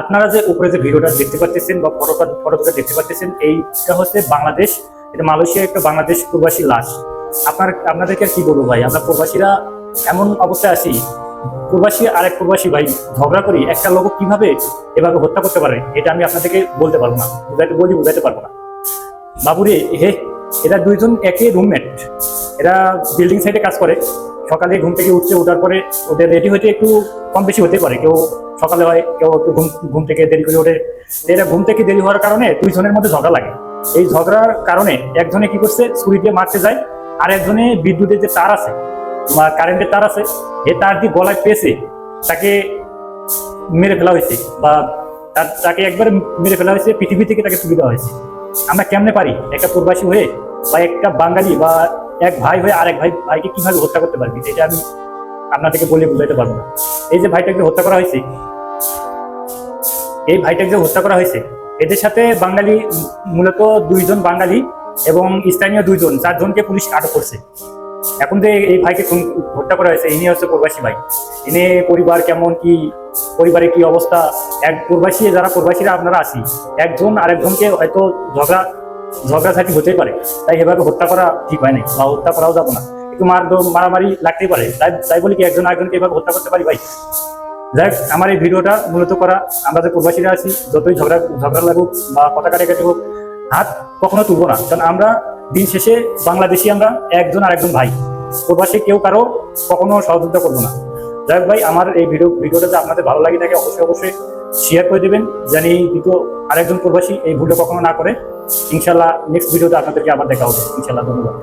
আপনারা যে উপরে যে ভিডিওটা দেখতে পাচ্ছেন বা ফটোটা ফটোটা দেখতে পাচ্ছেন, এইটা হচ্ছে বাংলাদেশ, এটা মালয়েশিয়া একটা বাংলাদেশ প্রবাসী লাশ। আপনার, আপনাদেরকে আর কি বলব ভাই? আমরা প্রবাসীরা এমন অবস্থায় আছি, প্রবাসী আরেক প্রবাসী ভাই ঝগড়া করি, একটা লোক কীভাবে এভাবে হত্যা করতে পারে, এটা আমি আপনাদেরকে বলতে পারব না, বুঝাইতে বলি, বুঝাইতে পারব না। বাবুরে হে এরা দুইজন একই রুমমেট এরা বিল্ডিং সাইডে কাজ করে সকালে ঘুম থেকে উঠছে ওঠার পরে ওদের রেডি হতে একটু কম বেশি হতে পারে। কেউ সকালে হয়, কেউ একটু ঘুম ঘুম থেকে দেরি করে ওঠে। এরা ঘুম থেকে দেরি হওয়ার কারণে দুইজনের মধ্যে ঝগড়া লাগে। এই ঝগড়ার কারণে একজনে কি করছে, ছুরি দিয়ে মারতে যায়, আর একজনে বিদ্যুতের যে তার আছে বা কারেন্টের তার আছে এই তার দিয়ে গলায় পেয়েছে তাকে মেরে ফেলা হয়েছে বা তার, তাকে একবার মেরে ফেলা হয়েছে, পৃথিবী থেকে তাকে তুলে দেওয়া হয়েছে। আমরা কেমনে পারি? একটা প্রবাসী হয়ে বা একটা বাঙালি বা এক ভাই হয়ে আরেক ভাই, ভাইকে কীভাবে হত্যা করতে পারবি? এটা আমি আপনাদেরকে বলে বুঝাইতে পারব না। এই যে ভাইটাকে হত্যা করা হয়েছে, এই ভাইটাকে যে হত্যা করা হয়েছে, এদের সাথে বাঙালি, মূলত দুইজন বাঙালি এবং স্থানীয় দুইজন, চারজনকে পুলিশ আটক করছে। এখন যে এই ভাইকে হত্যা করা হয়েছে, ইনি হচ্ছে প্রবাসী ভাই। ইনি পরিবার কেমন, কি, পরিবারে কি অবস্থা? এক প্রবাসী, যারা প্রবাসীরা আপনারা আছি, একজন আরেকজনকে হয়তো ঝগড়া ঝগড়াঝাটি হতেই পারে। তাই এভাবে হত্যা করা ঠিক হয় নাই বা হত্যা করাও যাব না। একটু মার মারামারি লাগতেই পারে। তাই তাই বলি কি একজন আরেকজনকে এভাবে হত্যা করতে পারি? ভাই, যাই আমার এই ভিডিওটা মূলত করা আমরা যে প্রবাসীরা আছি, যতই ঝগড়া ঝগড়া লাগুক বা কথা কাটাকাটি হোক হাত কখনো তুলবো না। কারণ আমরা দিন শেষে বাংলাদেশি আমরা, একজন আর একজন ভাই। প্রবাসী কেউ কারও কখনো সহযোগিতা করব না। যাই ভাই, আমার এই ভিডিও, ভিডিওটা যদি আপনাদের ভালো লাগে থাকে, অবশ্যই অবশ্যই শেয়ার করে দেবেন। জানি দ্বিতীয় আরেকজন প্রবাসী এই ভুলটা কখনো না করে। ইনশাল্লাহ নেক্সট ভিডিওতে আপনাদেরকে আবার দেখা হবে। ইনশাল্লাহ ধন্যবাদ।